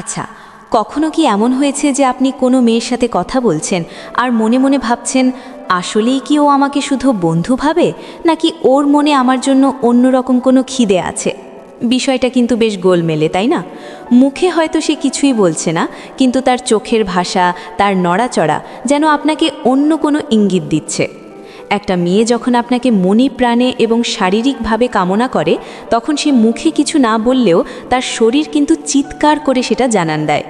আচ্ছা কখনো কি এমন হয়েছে যে আপনি কোনো মেয়ের সাথে কথা বলছেন আর মনে মনে ভাবছেন, আসলেই কি ও আমাকে শুধু বন্ধু ভাবে, নাকি ওর মনে আমার জন্য অন্যরকম কোনো খিদে আছে? বিষয়টা কিন্তু বেশ গোলমেলে, তাই না? মুখে হয়তো সে কিছুই বলছে না, কিন্তু তার চোখের ভাষা, তার নড়াচড়া যেন আপনাকে অন্য কোনো ইঙ্গিত দিচ্ছে। একটা মেয়ে যখন আপনাকে মনে প্রাণে এবং শারীরিকভাবে কামনা করে, তখন সে মুখে কিছু না বললেও তার শরীর কিন্তু চিৎকার করে সেটা জানান দেয়।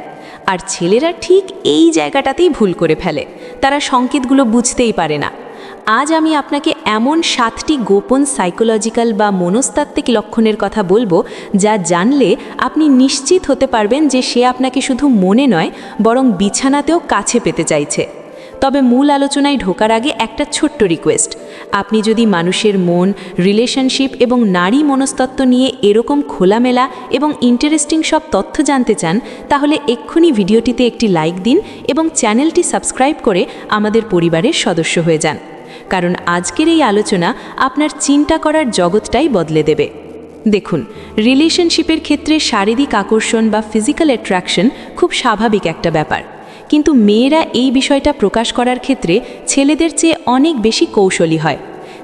আর ছেলেরা ঠিক এই জায়গাটাতেই ভুল করে ফেলে। তারা সংকেতগুলো বুঝতেই পারে না। আজ আমি আপনাকে এমন সাতটি গোপন সাইকোলজিক্যাল বা মনস্তাত্ত্বিক লক্ষণের কথা বলব, যা জানলে আপনি নিশ্চিত হতে পারবেন যে সে আপনাকে শুধু মনে নয়, বরং বিছানাতেও কাছে পেতে চাইছে। তবে মূল আলোচনায় ঢোকার আগে একটা ছোট্ট রিকোয়েস্ট। আপনি যদি মানুষের মন, রিলেশনশিপ এবং নারী মনস্তত্ত্ব নিয়ে এরকম খোলামেলা এবং ইন্টারেস্টিং সব তথ্য জানতে চান, তাহলে এক্ষুনি ভিডিওটিতে একটি লাইক দিন এবং চ্যানেলটি সাবস্ক্রাইব করে আমাদের পরিবারের সদস্য হয়ে যান। কারণ আজকের এই আলোচনা আপনার চিন্তা করার জগৎটাই বদলে দেবে। দেখুন, রিলেশনশিপের ক্ষেত্রে শারীরিক আকর্ষণ বা ফিজিক্যাল অ্যাট্রাকশন খুব স্বাভাবিক একটা ব্যাপার। কিন্তু মেয়েরা এই বিষয়টা প্রকাশ করার ক্ষেত্রে ছেলেদের চেয়ে অনেক বেশি কৌশলী হয়।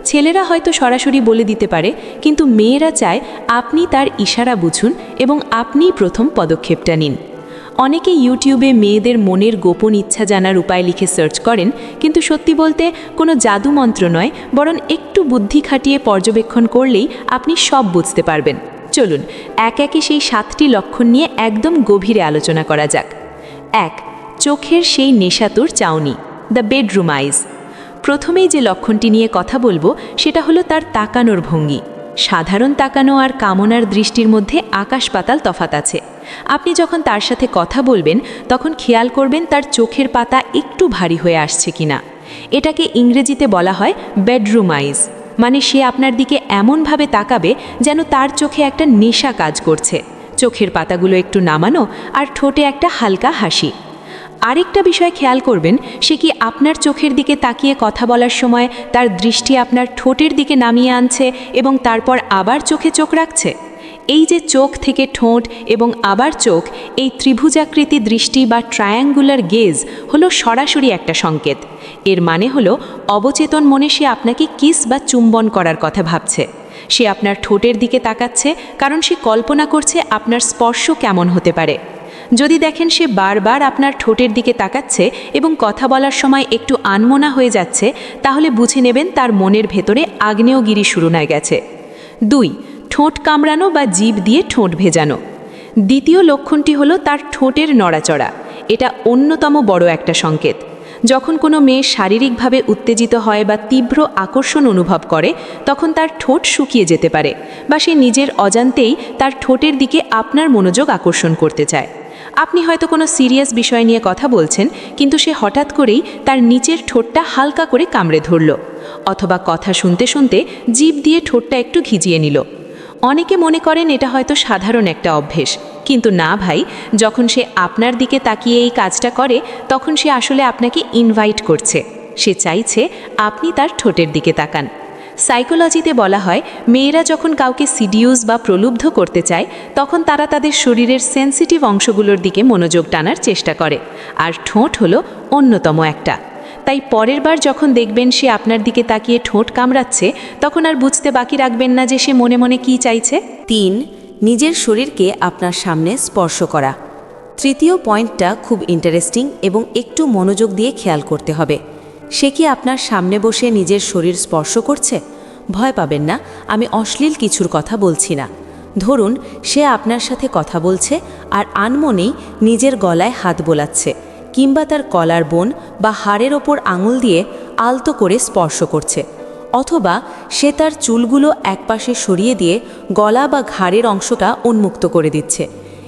ছেলেরা হয়তো সরাসরি বলে দিতে পারে, কিন্তু মেয়েরা চায় আপনি তার ইশারা বুঝুন এবং আপনিই প্রথম পদক্ষেপটা নিন। অনেকে ইউটিউবে মেয়েদের মনের গোপন ইচ্ছা জানার উপায় লিখে সার্চ করেন, কিন্তু সত্যি বলতে কোনো জাদুমন্ত্র নয়, বরং একটু বুদ্ধি খাটিয়ে পর্যবেক্ষণ করলেই আপনি সব বুঝতে পারবেন। চলুন, এক একে সেই সাতটি লক্ষণ নিয়ে একদম গভীরে আলোচনা করা যাক। এক চোখের সেই নেশাতুর চাউনি দ্য বেডরুম আইজ প্রথমেই যে লক্ষণটি নিয়ে কথা বলব, সেটা হলো তার তাকানোর ভঙ্গি। সাধারণ তাকানো আর কামনার দৃষ্টির মধ্যে আকাশ পাতাল তফাত আছে। আপনি যখন তার সাথে কথা বলবেন, তখন খেয়াল করবেন তার চোখের পাতা একটু ভারী হয়ে আসছে কিনা। এটাকে ইংরেজিতে বলা হয় বেডরুম আইজ মানে সে আপনার দিকে এমনভাবে তাকাবে যেন তার চোখে একটা নেশা কাজ করছে। চোখের পাতাগুলো একটু নামানো আর ঠোঁটে একটা হালকা হাসি। আরেকটা বিষয় খেয়াল করবেন, সে কি আপনার চোখের দিকে তাকিয়ে কথা বলার সময় তার দৃষ্টি আপনার ঠোঁটের দিকে নামিয়ে আনছে এবং তারপর আবার চোখে চোখ রাখছে? এই যে চোখ থেকে ঠোঁট এবং আবার চোখ, এই ত্রিভুজাকৃতি দৃষ্টি বা ট্রায়াঙ্গুলার গেজ হলো সরাসরি একটা সংকেত। এর মানে হলো অবচেতন মনে সে আপনাকে কিস বা চুম্বন করার কথা ভাবছে। সে আপনার ঠোঁটের দিকে তাকাচ্ছে কারণ সে কল্পনা করছে আপনার স্পর্শ কেমন হতে পারে। যদি দেখেন সে বারবার আপনার ঠোঁটের দিকে তাকাচ্ছে এবং কথা বলার সময় একটু আনমোনা হয়ে যাচ্ছে, তাহলে বুঝে নেবেন তার মনের ভেতরে আগ্নেয়গিরি শুরু হয়ে গেছে। দুই, ঠোঁট কামড়ানো বা জীব দিয়ে ঠোঁট ভেজানো। দ্বিতীয় লক্ষণটি হলো তার ঠোঁটের নড়াচড়া। এটা অন্যতম বড় একটা সংকেত। যখন কোনো মেয়ে শারীরিকভাবে উত্তেজিত হয় বা তীব্র আকর্ষণ অনুভব করে, তখন তার ঠোঁট শুকিয়ে যেতে পারে বা সে নিজের অজান্তেই তার ঠোঁটের দিকে আপনার মনোযোগ আকর্ষণ করতে চায়। আপনি হয়তো কোনো সিরিয়াস বিষয় নিয়ে কথা বলছেন, কিন্তু সে হঠাৎ করেই তার নিচের ঠোঁটটা হালকা করে কামড়ে ধরল, অথবা কথা শুনতে শুনতে জীব দিয়ে ঠোঁটটা একটু ঘিজিয়ে নিল। অনেকে মনে করেন এটা হয়তো সাধারণ একটা অভ্যেস, কিন্তু না ভাই, যখন সে আপনার দিকে তাকিয়ে এই কাজটা করে, তখন সে আসলে আপনাকে ইনভাইট করছে। সে চাইছে আপনি তার ঠোঁটের দিকে তাকান। সাইকোলজিতে বলা হয়, মেয়েরা যখন কাউকে সিডিউস বা প্রলুব্ধ করতে চায়, তখন তারা তাদের শরীরের সেন্সিটিভ অংশগুলোর দিকে মনোযোগ টানার চেষ্টা করে। আর ঠোঁট হলো অন্যতম একটা। তাই পরের বার যখন দেখবেন সে আপনার দিকে তাকিয়ে ঠোঁট কামড়াচ্ছে, তখন আর বুঝতে বাকি রাখবেন না যে সে মনে মনে কি চাইছে। তিন, নিজের শরীরকে আপনার সামনে স্পর্শ করা। তৃতীয় পয়েন্টটা খুব ইন্টারেস্টিং এবং একটু মনোযোগ দিয়ে খেয়াল করতে হবে। সে কি আপনার সামনে বসে নিজের শরীর স্পর্শ করছে? ভয় পাবেন না, আমি অশ্লীল কিছুর কথা বলছি না। ধরুন, সে আপনার সাথে কথা বলছে আর আনমনেই নিজের গলায় হাত বোলাচ্ছে, কিংবা তার কলার বোন বা হাড়ের ওপর আঙুল দিয়ে আলতো করে স্পর্শ করছে, অথবা সে তার চুলগুলো একপাশে সরিয়ে দিয়ে গলা বা ঘাড়ের অংশটা উন্মুক্ত করে দিচ্ছে।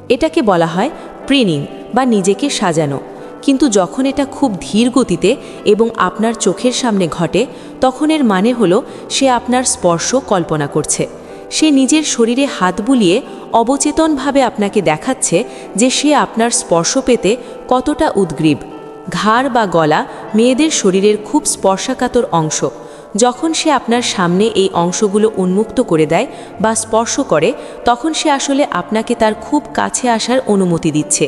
এটাকে বলা হয় প্রিনিং বা নিজেকে সাজানো। কিন্তু যখন এটা খুব ধীর গতিতে এবং আপনার চোখের সামনে ঘটে, তখন এর মানে হলো সে আপনার স্পর্শ কল্পনা করছে। সে নিজের শরীরে হাত বুলিয়ে অবচেতনভাবে আপনাকে দেখাচ্ছে যে সে আপনার স্পর্শ পেতে কতটা উদ্গ্রীব। ঘাড় বা গলা মেয়েদের শরীরের খুব স্পর্শাকাতর অংশ। যখন সে আপনার সামনে এই অংশগুলো উন্মুক্ত করে দেয় বা স্পর্শ করে, তখন সে আসলে আপনাকে তার খুব কাছে আসার অনুমতি দিচ্ছে।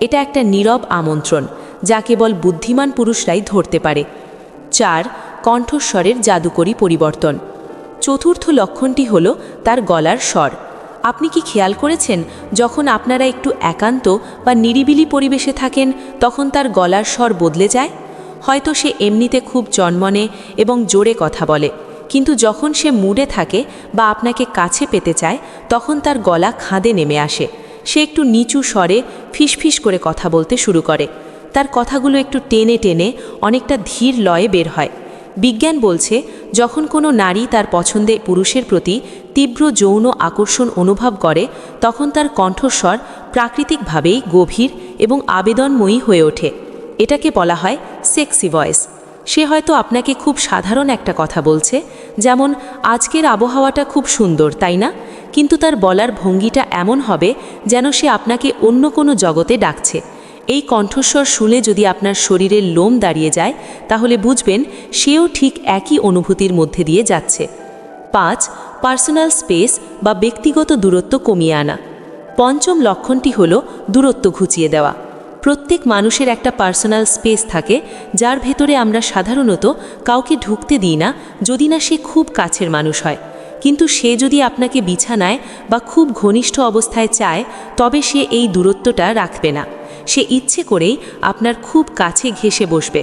এটা একটা নীরব আমন্ত্রণ, যা কেবল বুদ্ধিমান পুরুষরাই ধরতে পারে। চার, কণ্ঠস্বরের জাদুকরী পরিবর্তন। চতুর্থ লক্ষণটি হল তার গলার স্বর। আপনি কি খেয়াল করেছেন, যখন আপনারা একটু একান্ত বা নিরিবিলি পরিবেশে থাকেন, তখন তার গলার স্বর বদলে যায়? হয়তো সে এমনিতে খুব জন্মনে এবং জোরে কথা বলে, কিন্তু যখন সে মুডে থাকে বা আপনাকে কাছে পেতে চায়, তখন তার গলা খাঁদে নেমে আসে। সে একটু নিচু স্বরে ফিসফিস করে কথা বলতে শুরু করে। তার কথাগুলো একটু টেনে টেনে অনেকটা ধীর লয়ে বের হয়। বিজ্ঞান বলছে, যখন কোনো নারী তার পছন্দে পুরুষের প্রতি তীব্র যৌন আকর্ষণ অনুভব করে, তখন তার কণ্ঠস্বর প্রাকৃতিকভাবেই গভীর এবং আবেদনময়ী হয়ে ওঠে। এটাকে বলা হয় সেক্সি ভয়েস। সে হয়তো আপনাকে খুব সাধারণ একটা কথা বলছে, যেমন, আজকের আবহাওয়াটা খুব সুন্দর, তাই না? কিন্তু তার বলার ভঙ্গিটা এমন হবে যেন সে আপনাকে অন্য কোনো জগতে ডাকছে। এই কণ্ঠস্বর শুনে যদি আপনার শরীরের লোম দাঁড়িয়ে যায়, তাহলে বুঝবেন সেও ঠিক একই অনুভূতির মধ্যে দিয়ে যাচ্ছে। পাঁচ, পার্সোনাল স্পেস বা ব্যক্তিগত দূরত্ব কমিয়ে আনা। পঞ্চম লক্ষণটি হল দূরত্ব ঘুচিয়ে দেওয়া। প্রত্যেক মানুষের একটা পার্সোনাল স্পেস থাকে, যার ভেতরে আমরা সাধারণত কাউকে ঢুকতে দিই না, যদি না সে খুব কাছের মানুষ হয়। কিন্তু সে যদি আপনাকে বিছানায় বা খুব ঘনিষ্ঠ অবস্থায় চায়, তবে সে এই দূরত্বটা রাখবে না। সে ইচ্ছে করেই আপনার খুব কাছে ঘেসে বসবে।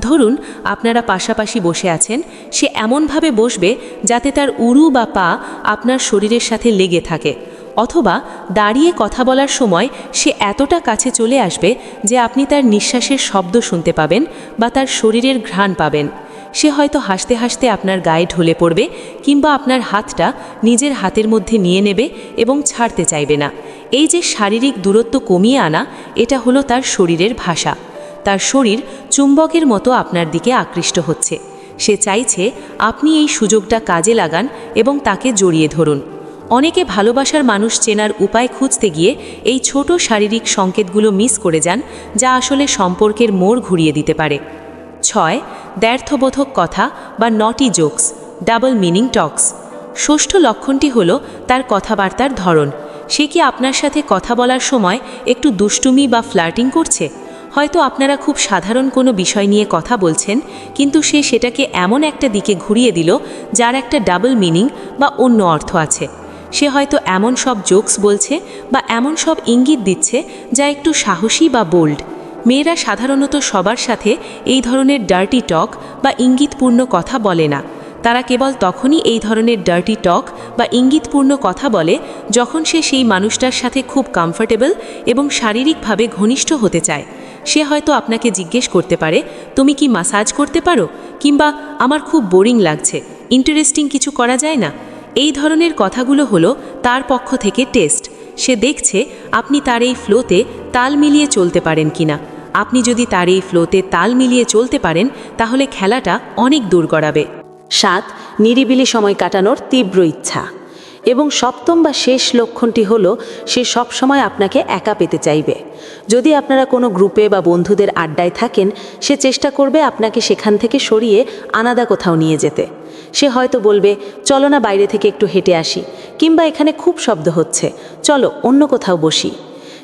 ধরুন, আপনারা পাশাপাশি বসে আছেন, সে এমনভাবে বসবে যাতে তার উরু বা পা আপনার শরীরের সাথে লেগে থাকে, অথবা দাঁড়িয়ে কথা বলার সময় সে এতটা কাছে চলে আসবে যে আপনি তার নিঃশ্বাসের শব্দ শুনতে পাবেন বা তার শরীরের ঘ্রাণ পাবেন। সে হয়তো হাসতে হাসতে আপনার গায়ে ঢলে পড়বে কিংবা আপনার হাতটা নিজের হাতের মধ্যে নিয়ে নেবে এবং ছাড়তে চাইবে না। এই যে শারীরিক দূরত্ব কমিয়ে আনা, এটা হলো তার শরীরের ভাষা। তার শরীর চুম্বকের মতো আপনার দিকে আকৃষ্ট হচ্ছে। সে চাইছে আপনি এই সুযোগটা কাজে লাগান এবং তাকে জড়িয়ে ধরুন। অনেকে ভালোবাসার মানুষ চেনার উপায় খুঁজতে গিয়ে এই ছোট শারীরিক সংকেতগুলো মিস করে যান, যা আসলে সম্পর্কের মোড় ঘুরিয়ে দিতে পারে। ছয়, দ্ব্যর্থবোধক কথা বা নটি জোকস ডাবল মিনিং টক্স ষষ্ঠ লক্ষণটি হল তার কথাবার্তার ধরন। সে কি আপনার সাথে কথা বলার সময় একটু দুষ্টুমি বা ফ্লার্টিং করছে? হয়তো আপনারা খুব সাধারণ কোনো বিষয় নিয়ে কথা বলছেন, কিন্তু সে সেটাকে এমন একটা দিকে ঘুরিয়ে দিল, যার একটা ডাবল মিনিং বা অন্য অর্থ আছে। সে হয়তো এমন সব জোকস বলছে বা এমন সব ইঙ্গিত দিচ্ছে, যা একটু সাহসী বা বোল্ড মেয়েরা সাধারণত সবার সাথে এই ধরনের ডার্টি টক বা ইঙ্গিতপূর্ণ কথা বলে না। তারা কেবল তখনই এই ধরনের ডার্টি টক বা ইঙ্গিতপূর্ণ কথা বলে যখন সে সেই মানুষটার সাথে খুব কমফর্টেবল এবং শারীরিকভাবে ঘনিষ্ঠ হতে চায়। সে হয়তো আপনাকে জিজ্ঞেস করতে পারে, তুমি কি মাসাজ করতে পারো? কিংবা, আমার খুব বোরিং লাগছে ইন্টারেস্টিং কিছু করা যায় না? এই ধরনের কথাগুলো হলো তার পক্ষ থেকে টেস্ট সে দেখছে আপনি তার এই ফ্লোতে তাল মিলিয়ে চলতে পারেন কিনা। আপনি যদি তার এই ফ্লোতে তাল মিলিয়ে চলতে পারেন, তাহলে খেলাটা অনেক দূর গড়াবে। সাত, নিরিবিলি সময় কাটানোর তীব্র ইচ্ছা। এবং সপ্তম বা শেষ লক্ষণটি হলো, সে সবসময় আপনাকে একা পেতে চাইবে। যদি আপনারা কোনো গ্রুপে বা বন্ধুদের আড্ডায় থাকেন, সে চেষ্টা করবে আপনাকে সেখান থেকে সরিয়ে আলাদা কোথাও নিয়ে যেতে। সে হয়তো বলবে, চলো না বাইরে থেকে একটু হেঁটে আসি। কিংবা এখানে খুব শব্দ হচ্ছে, চলো অন্য কোথাও বসি।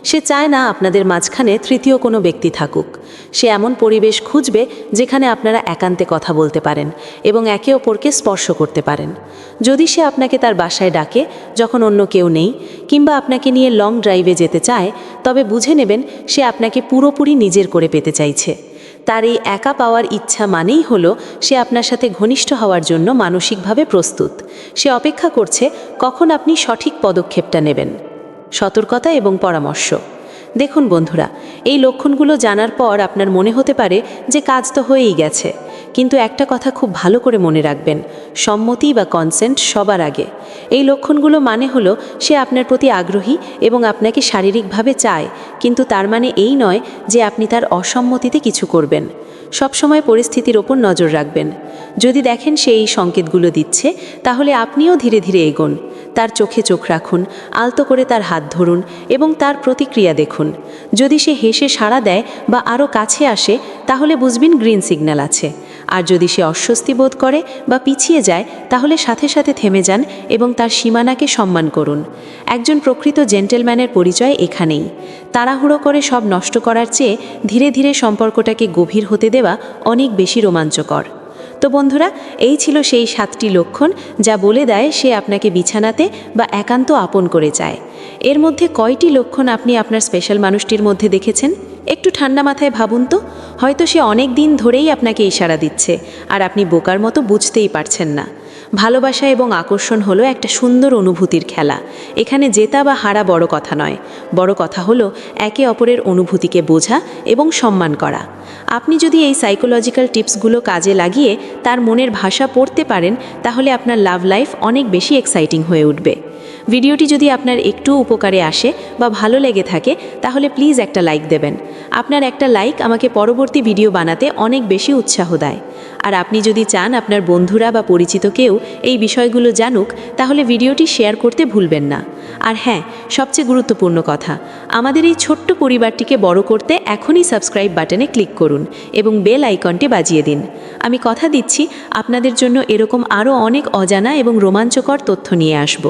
সে চায় না আপনাদের মাঝখানে তৃতীয় কোনো ব্যক্তি থাকুক। সে এমন পরিবেশ খুঁজবে যেখানে আপনারা একান্তে কথা বলতে পারেন এবং একে অপরকে স্পর্শ করতে পারেন। যদি সে আপনাকে তার বাসায় ডাকে, যখন অন্য কেউ নেই, কিংবা আপনাকে নিয়ে লং ড্রাইভে যেতে চায়, তবে বুঝে নেবেন সে আপনাকে পুরোপুরি নিজের করে পেতে চাইছে। তার এই একা পাওয়ার ইচ্ছা মানেই হলো সে আপনার সাথে ঘনিষ্ঠ হওয়ার জন্য মানসিকভাবে প্রস্তুত। সে অপেক্ষা করছে কখন আপনি সঠিক পদক্ষেপটা নেবেন। সতর্কতা এবং পরামর্শ। দেখুন বন্ধুরা, এই লক্ষণগুলো জানার পর আপনার মনে হতে পারে যে কাজ তো হয়েই গেছে। কিন্তু একটা কথা খুব ভালো করে মনে রাখবেন, সম্মতি বা কনসেন্ট সবার আগে। এই লক্ষণগুলো মানে হলো, সে আপনার প্রতি আগ্রহী এবং আপনাকে শারীরিকভাবে চায়, কিন্তু তার মানে এই নয় যে আপনি তার অসম্মতিতে কিছু করবেন। সবসময় পরিস্থিতির ওপর নজর রাখবেন। যদি দেখেন সে এই সংকেতগুলো দিচ্ছে, তাহলে আপনিও ধীরে ধীরে এগোন। তার চোখে চোখ রাখুন, আলতো করে তার হাত ধরুন এবং তার প্রতিক্রিয়া দেখুন। যদি সে হেসে সাড়া দেয় বা আরও কাছে আসে, তাহলে বুঝবেন গ্রিন সিগন্যাল আছে। আর যদি সে অস্বস্তি বোধ করে বা পিছিয়ে যায়, তাহলে সাথে সাথে থেমে যান এবং তার সীমানাকে সম্মান করুন। একজন প্রকৃত জেন্টেলম্যানের পরিচয় এখানেই। তাড়াহুড়ো করে সব নষ্ট করার চেয়ে ধীরে ধীরে সম্পর্কটাকে গভীর হতে দেওয়া অনেক বেশি রোমাঞ্চকর। তো বন্ধুরা, এই ছিল সেই সাতটি লক্ষণ যা বলে দেয় সে আপনাকে বিছানাতে বা একান্ত আপন করে চায়। এর মধ্যে কয়টি লক্ষণ আপনি আপনার স্পেশাল মানুষটির মধ্যে দেখেছেন? একটু ঠান্ডা মাথায় ভাবুন তো, হয়তো সে অনেক দিন ধরেই আপনাকে ইশারা দিচ্ছে, আর আপনি বোকার মতো বুঝতেই পারছেন না। ভালোবাসা এবং আকর্ষণ হলো একটা সুন্দর অনুভূতির খেলা। এখানে জেতা বা হারা বড় কথা নয়। বড় কথা হলো একে অপরের অনুভূতিকে বোঝা এবং সম্মান করা। আপনি যদি এই সাইকোলজিক্যাল টিপসগুলো কাজে লাগিয়ে তার মনের ভাষা পড়তে পারেন, তাহলে আপনার লাভ লাইফ অনেক বেশি এক্সাইটিং হয়ে উঠবে। ভিডিওটি যদি আপনার একটু উপকারে আসে বা ভালো লেগে থাকে, তাহলে প্লিজ একটা লাইক দেবেন। আপনার একটা লাইক আমাকে পরবর্তী ভিডিও বানাতে অনেক বেশি উৎসাহ দেয়। আর আপনি যদি চান আপনার বন্ধুরা বা পরিচিত কেউ এই বিষয়গুলো জানুক, তাহলে ভিডিওটি শেয়ার করতে ভুলবেন না। আর হ্যাঁ সবচেয়ে গুরুত্বপূর্ণ কথা, আমাদের এই ছোট্ট পরিবারটিকে বড় করতে এখনই সাবস্ক্রাইব বাটনে ক্লিক করুন এবং বেল আইকনটি বাজিয়ে দিন। আমি কথা দিচ্ছি, আপনাদের জন্য এরকম আরও অনেক অজানা এবং রোমাঞ্চকর তথ্য নিয়ে আসব।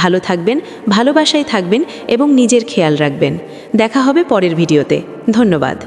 ভালো থাকবেন, ভালোবাসায় থাকবেন এবং নিজের খেয়াল রাখবেন। দেখা হবে পরের ভিডিওতে। ধন্যবাদ।